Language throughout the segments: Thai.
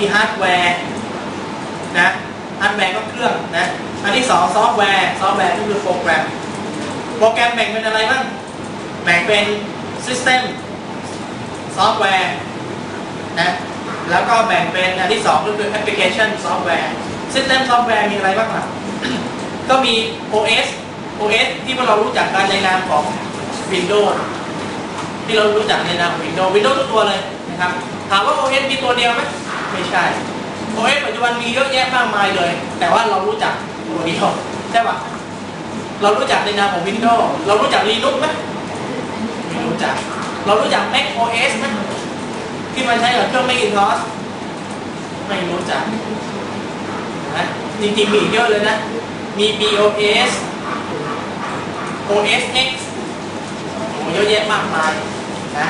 มีฮาร์ดแวร์นะฮาร์ดแวร์ก็เครื่องนะอันที่สองซอฟต์แวร์ซอฟต์แวร์ก็คือโปรแกรม โปรแกรมแบ่งเป็นอะไรบ้างแบ่งเป็น System ซอฟต์แวร์นะแล้วก็แบ่งเป็นอันที่สองก็คือ Application Software System Software มีอะไรบ้างล่ะก็มี OS OS ที่พวกเรารู้จักกันในนามของ Windows ที่เรารู้จักในนาม Windows Windows ทุกตัวเลยนะครับ ถามว่า OS มีตัวเดียวไหม ไม่ใช่ OS ปัจจุบันมีเยอะแยะมากมายเลย แต่ว่าเรารู้จักตัวเดียวใช่ปะเรารู้จักในนามของ Windows เรารู้จัก Linux ไหมไม่รู้จัก เรารู้จัก Mac OS ไหมที่มันใช้กับเครื่อง Macintosh ไม่รู้จักนะจริงๆมีเยอะเลยนะ มี BOS OS X เยอะแยะมากมายนะ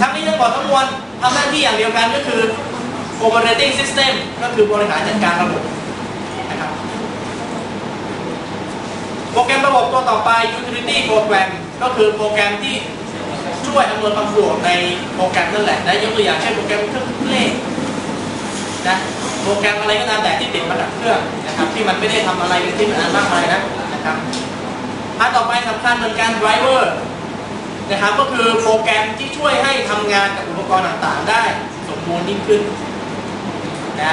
ทั้งนี้ทั้งหมดทั้งมวลทำหน้าที่อย่างเดียวกันก็คือ operating system ก็คือบริหารจัดการระบบนะครับโปรแกรมระบบตัวต่อไป utility program ก็คือโปรแกรมที่ช่วยอำนวยความสะดวกในโปรแกรมนั่นแหละนะยกตัวอย่างเช่นโปรแกรมเครื่องเลขนนะโปรแกรมอะไรก็ตามแต่ที่ติดมากับเครื่องนะครับที่มันไม่ได้ทำอะไรเป็นที่มันมากมายนะนะครับอันต่อไปสำคัญเหมือนกัน driver นะครับก็คือโปรแกรมที่ช่วยให้ทำงานกับอุปกรณ์ต่างๆ ได้สมบูรณ์ยิ่งขึ้น นะ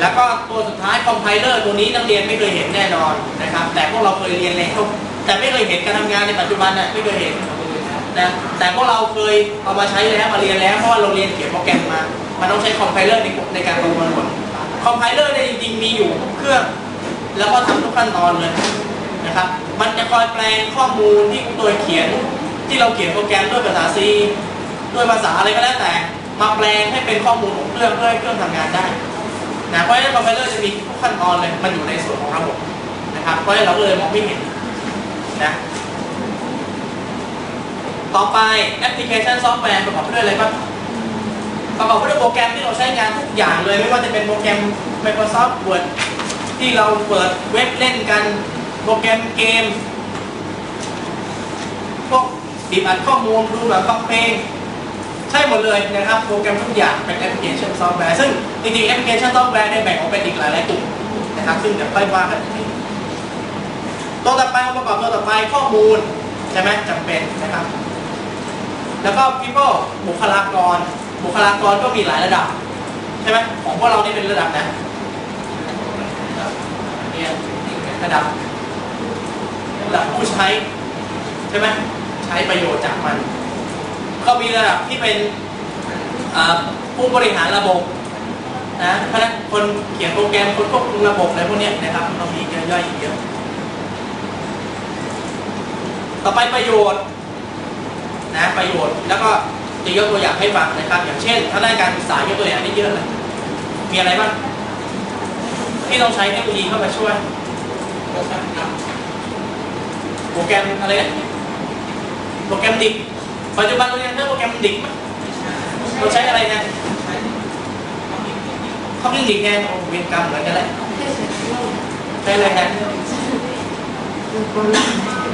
แล้วก็ตัวสุดท้ายคอมไพเลอร์ตัวนี้นักเรียนไม่เคยเห็นแน่นอนนะครับ แต่พวกเราเคยเรียนแล้วแต่ไม่เคยเห็นการทำงานในปัจจุบันน่ะไม่เคยเห็นนะแต่พวกเราเคยเอามาใช้แล้วมาเรียนแล้วเพราะว่าเราเรียนเขียนโปรแกรมมา มันต้องใช้คอมไพเลอร์ในในการประมวลผลคอมไพเลอร์เนี่ยจริงๆมีอยู่ทุกเครื่อง แล้วก็ทำทุกขั้นตอนเลยนะครับ มันจะคอยแปลงข้อมูลที่ตัวเขียนที่เราเขียนโปรแกรมด้วยภาษา C ด้วยภาษาอะไรก็แล้วแต่ มาแปลงให้เป็นข้อมูลของเครื่องเพื่อให้เครื่องทำงานได้นะเพราะฉะนั้นคอมไพเลอร์จะมีทุกขั้นตอนเลยมันอยู่ในส่วนของระบบนะครับเพราะฉะนั้นเราเลยมองไม่เห็นนะต่อไปแอปพลิเคชันซอฟต์แวร์ประกอบด้วยอะไรบ้างประกอบด้วยโปรแกรมที่เราใช้งานทุกอย่างเลย ไม่ว่าจะเป็นโปรแกรม Microsoft Word ที่เราเปิดเว็บเล่นกันโปรแกรมเกม พวกบีบอัดข้อมูลดูแบบฟังเพลง ใช่หมดเลยนะครับโปรแกรมทุกอย่างเป็นแอปพลิเคชันซอฟต์แวร์ซึ่งจริงๆแอปพลิเคชันซอฟต์แวร์เนี่ยแบ่งออกเป็นอีกหลายๆกลุ่มนะครับซึ่งเดี๋ยวค่อยว่ากันอีกทีตัวต่อไปองค์ประกอบตัวต่อไปข้อมูลใช่ไหมจำเป็นนะครับ แล้วก็ people บุคลากร บุคลากรก็มีหลายระดับใช่ไหมของพวกเรานี่เป็นระดับนะเนี่ยระดับระดับผู้ใช้ใช่ไหมใช้ประโยชน์จากมัน ก็มีระดับที่เป็นผู้บริหารระบบนะเพราะฉะนั้นคนเขียนโปรแกรมคนควบคุมระบบอะไรพวกนี้นะครับเรามีเย่อยๆอีกเยอะ ต่อไปประโยชน์นะประโยชน์แล้วก็จะยกตัวอย่างให้ฟังนะครับ อย่างเช่นถ้าได้การศึกษายกตัวอย่างได้เยอะเลยมีอะไรบ้างที่ต้องใช้เทคโนโลยีเข้ามาช่วยโปรแกรมอะไรนะโปรแกรมดิก ปัจจุบันเราเรียนเรื่องโปรแกรมดิกไหมเราใช้อะไรนะเขาเรียกดิกไงเวียนกรรมเหมือนกันแหละใช้อะไรนะ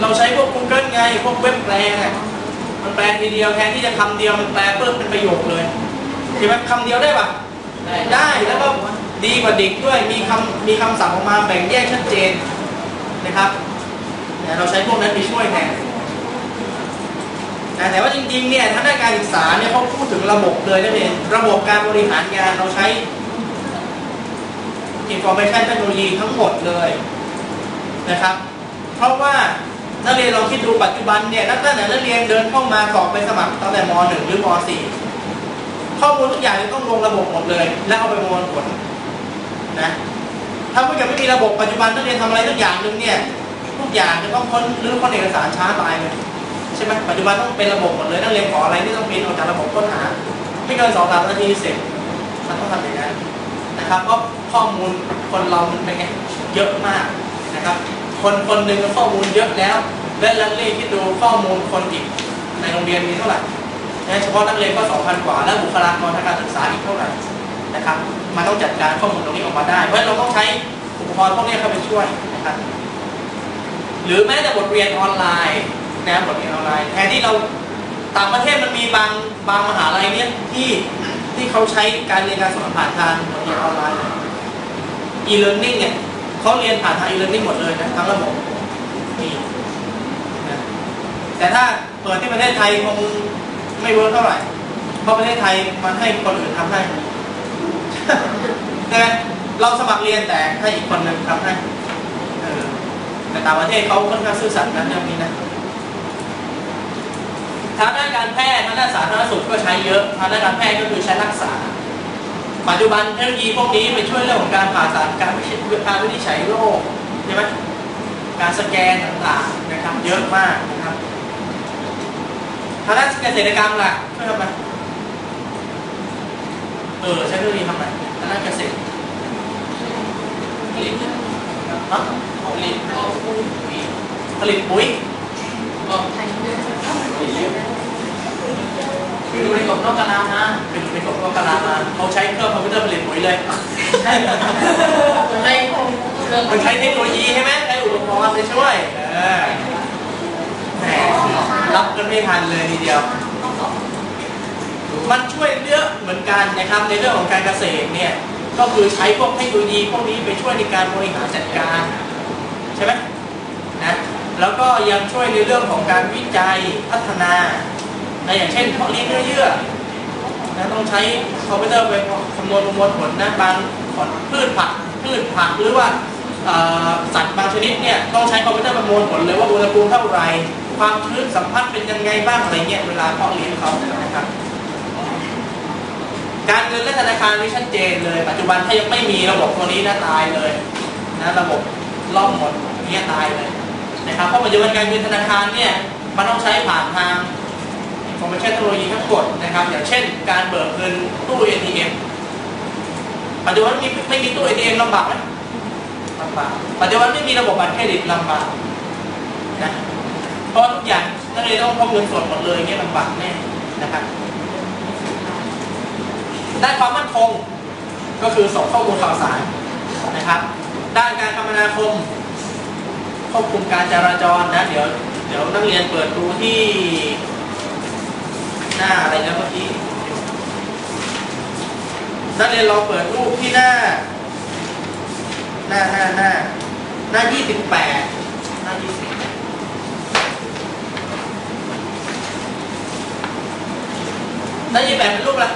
เราใช้พวก Google ไง พวกเว็บแปลงอะมันแปลทีเดียวแทนที่จะคำเดียวมันแปลเพิ่มเป็นประโยคเลยใช่ไหมคำเดียวได้ปะได้แล้วก็ดีกว่าดิกด้วยมีคำมีคำสั่งออกมาแบ่งแยกชัดเจนนะครับเนี่ยเราใช้พวกนั้นไปช่วยแทน นะแต่ว่าจริงๆเนี่ยถ้าด้านการศึกษาเนี่ยเขาพูดถึงระบบเลยนั่นเองระบบการบริหารงานเราใช้ information technology ทั้งหมดเลยนะครับ เพราะว่านักเรียนลองคิดดูปัจจุบันเนี่ยนักตั้งแต่นักเรียนเดินเข้ามาสอบไปสมัครตั้งแต่ม .1 หรือม .4 ข้อมูลทุกอย่างจะต้องลงระบบหมดเลย แล้วเอาไปประมวลผลนะถ้าเกิดไม่มีระบบปัจจุบันนักเรียนทำอะไรทุกอย่างหนึ่งเนี่ยทุกอย่างจะต้องค้นหรือค้นเอกสารช้าตายเลย ใช่ไหมปัจจุบันต้องเป็นระบบหมดเลยนักเรียนขออะไรที่ต้องพิมพ์ออกจากระบบค้นหา ไม่เกินสองสามนาทีเสร็จมันต้องทำอย่างนั้นนะครับเพราะข้อมูลคนเรามันเป็นไงเยอะมากนะครับ คนคนหนึ่งข้อมูลเยอะแล้ว และนักเรียนคิดดูข้อมูลคนอีกในโรงเรียนมีเท่าไหร่นะเฉพาะนักเรียนก็2,000กว่า แล้วบุคลากรทางการศึกษาอีกเท่าไหร่นะครับมันต้องจัดการข้อมูลตรงนี้ออกมาได้ เพราะฉะนั้นเราต้องใช้อุปกรณ์พวกนี้เข้าไปช่วยนะครับหรือแม้แต่บทเรียนออนไลน์ นะบทเรียนออนไลน์แทนที่เราต่างประเทศมันมีบางบางมหาลัยเนี่ยที่ที่เขาใช้การเรียนการสอนผ่านทางเรียนออนไลน์ e-learning เนี่ยเขาเรียนผ่านทาง e-learning หมดเลยนะทั้งระบบนี่นะแต่ถ้าเปิดที่ประเทศไทยคงไม่เวิร์กเท่าไหร่ เพราะประเทศไทยมันให้คนอื่นทำให้ใช่ไหมเราสมัครเรียนแต่ให้อีกคนหนึ่งทำให้แต่ต่างประเทศเขาค่อนข้างซื่อสัตย์นะเรื่องนี้นะ ทางด้านการแพทย์ทางด้านสาธารณสุขก็ใช้เยอะทางด้านการแพทย์ก็คือใช้รักษา ปัจจุบันเทคโนโลยีพวกนี้ไปช่วยเรื่องของการผ่าตัดการวินิจการวินิจฉัยโรคใช่ไหมการสแกนต่างๆนะครับเยอะมากนะครับทางด้านเกษตรกรรมล่ะช่วยทำไมเออใช้เทคโนโลยีทำไมทางด้านเกษตรผลิตฮะผลิตผลิตปุ๋ยดูใน กบนอกกระลานะเป็นในกบนอกกระลามาเขาใช้เครื่องคอมพิวเตอร์ผลิตปุ๋ยเลยใช่ใช่เครื่องมันใช้เทคโนโลยีใช่ไหมใช้อุปกรณ์ไปช่วยเออแหมรับกันไม่ทันเลยทีเดียว มันช่วยเยอะเหมือนกันนะครับในเรื่องของการเกษตรเนี่ยก็คือใช้พวกเทคโนโลยีพวกนี้ไปช่วยในการบริหารจัดการใช่ไหมนะแล้วก็ยังช่วยในเรื่องของการวิจัยพัฒนานะอย่างเช่นเพาะเลี้ยงเนื้อเยื่อ นะต้องใช้คอมพิวเตอร์ไปคำนวณประมวลผลนะบางผลพืชผักพืชผักหรือว่าสัตว์บางชนิดเนี่ยต้องใช้คอมพิวเตอร์ประมวลผลเลยว่าอุณหภูมิเท่าไหร่ความชื้นสัมพัทธ์เป็นยังไงบ้างอะไรเงี้ยเวลาเพาะเลี้ยงเขานะครับการเงินและธนาคารนี่ชัดเจนเลย ปัจจุบันถ้ายังไม่มีระบบตัวนี้นะตายเลยนะระบบล่มหมดเนี่ยตายเลยนะครับเพราะปัจจุบันการเงินธนาคารเนี่ยมันต้องใช้ผ่านทาง คอมพิวเตอร์เทคโนโลยีทั้งกฎนะครับ อย่างเช่น การเบิกเงินตู้ ATM ปัจจุบันมีไม่มีตู้ ATM ลำบากไหมลำบากปัจจุบันไม่มีระบบบัตรเครดิตลำบากนะเพราะทุกอย่างนักเรียนต้องพกเงินสดหมดเลยเงี้ยลำบากแน่นะครับด้านความมั่นคงก็คือส่งข้อมูลข่าวสารนะครับด้านการคมนาคมควบคุมการจราจรนะเดี๋ยวเดี๋ยวนักเรียนเปิดดูที่ หน้าอะไรนะเมื่อกี้นักเรียนลองเปิดรูปที่หน้า หน้าหน้าหน้าหน้ายี่สิบแปดหน้ายี่สิบหน้ายี่แปดเป็นรูปอะไร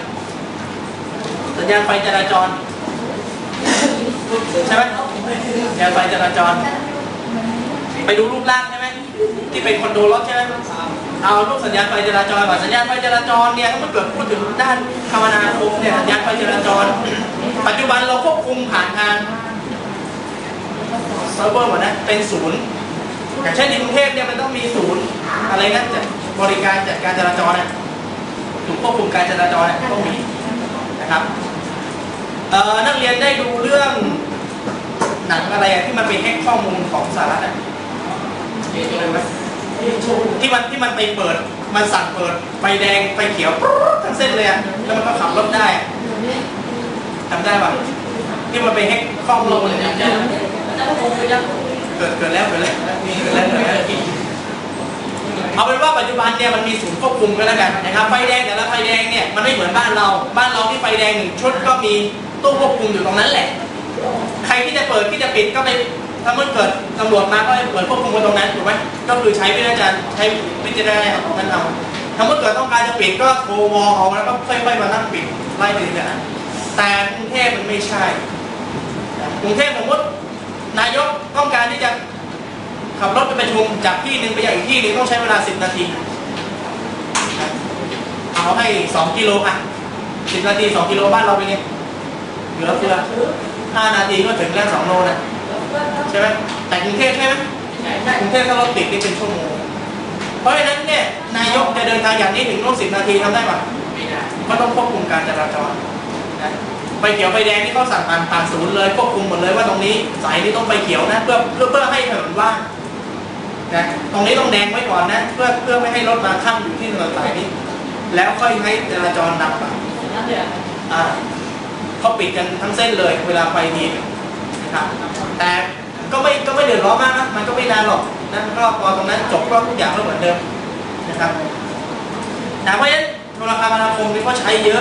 สัญญาณไฟจราจรใช่ไหมสัญญาณไฟจราจร ไปดูรูปร่างใช่ไหมที่เป็นคอนโดรถใช่ไหม เอารูปสัญญาณไฟจราจรก่อนสัญญาณไฟจราจรเนี่ยถ้ามันเกิดพูดถึงด้านคมนาคมเนี่ยสัญญาณไฟจราจร ปัจจุบันเราควบคุมผ่านทางเซิร์ฟเวอร์หมดนะเป็นศูนย์อย่างเช่นในกรุงเทพเนี่ยมันต้องมีศูนย์อะไรนะจัดบริการจัดการจราจรนะถูกควบคุมการจราจรเนี่ยต้องมีนะครับนักเรียนได้ดูเรื่องหนังอะไรที่มันไปแฮกข้อมูลของสหรัฐอะเห็นไหม ที่มันที่มันไปเปิด มันสั่งเปิดไฟแดงไฟเขียวทั้งเส้นเลยอะแล้วมันก็ขับรถได้อะจำได้ปะที่มันไปแฮกข้อมูลเนี่ยแล้วก็คงไปยังเกิดเกิดแล้วเกิดแล้วเกิดแล้วเกิดแล้วเอาเป็นว่าปัจจุบันเนี่ยมันมีศูนย์ควบคุมกันแล้วกันนะครับไฟแดงแต่ละไฟแดงเนี่ยมันไม่เหมือนบ้านเรา บ้านเราที่ไฟแดงหนึ่งชุดก็มีตู้ควบคุมอยู่ตรงนั้นแหละ ใครที่จะเปิดที่จะปิดก็ไป ถ้าเมื่อเกิดตำรวจมาก็ให้เปิดควบคุมกันตรงนั้นถูกไหมก็คือใช้วิจารณญาณใช้วิจารณญาของนั้นเอาถ้าเมื่อเกิดต้องการจะปิดก็โทรวอลเอาแล้วก็ค่อยๆมานั่งปิดไล่ไปทีละอันแต่กรุงเทพมันไม่ใช่กรุงเทพสมมตินายกต้องการที่จะขับรถไปประชุมจากที่หนึ่งไปยังอีกที่หนึ่งต้องใช้เวลา 10 นาที เอาให้ 2 กิโลอะ 10 นาที 2 กิโลบ้านเราเป็นไงเหลือเฟือ5นาทีก็ถึงแล้ว2โลนะ ใช่ไหมแต่กรุงเทพใช่ไหมใช่ใช่กรุงเทพถ้ารถติดนี่เป็นชั่วโมง เพราะฉะนั้นเนี่ยนายกจะเดินทางอย่างนี้ถึงโลก10นาทีทำได้ปะไม่ได้ก็ต้องควบคุมการจราจรนะไฟเขียวไฟแดงนี่เขาสั่งผ่านผ่านศูนย์เลยควบคุมหมดเลยว่าตรงนี้สายนี้ต้องไฟเขียวนะ เพื่อเพื่อเพื่อให้ถนนว่างนะตรงนี้ต้องแดงไว้ก่อนนะ เพื่อเพื่อไม่ให้รถมาข้ามอยู่ที่ถนนสายนี้ แล้วค่อยให้จราจรนำไปนั่นเดี๋ยวอ่าเขาปิดกันทั้งเส้นเลย เวลาไฟดีนะครับ แต่ก็ไม่ก็ไม่เดือดร้อนมากนะมันก็ไม่นานหรอกนะก็พอตรงนั้นจบก็ทุกอย่างก็เหมือนเดิมนะครับแต่เพราะฉะนั้นโทรคมนาคมนี่ก็ใช้เยอะ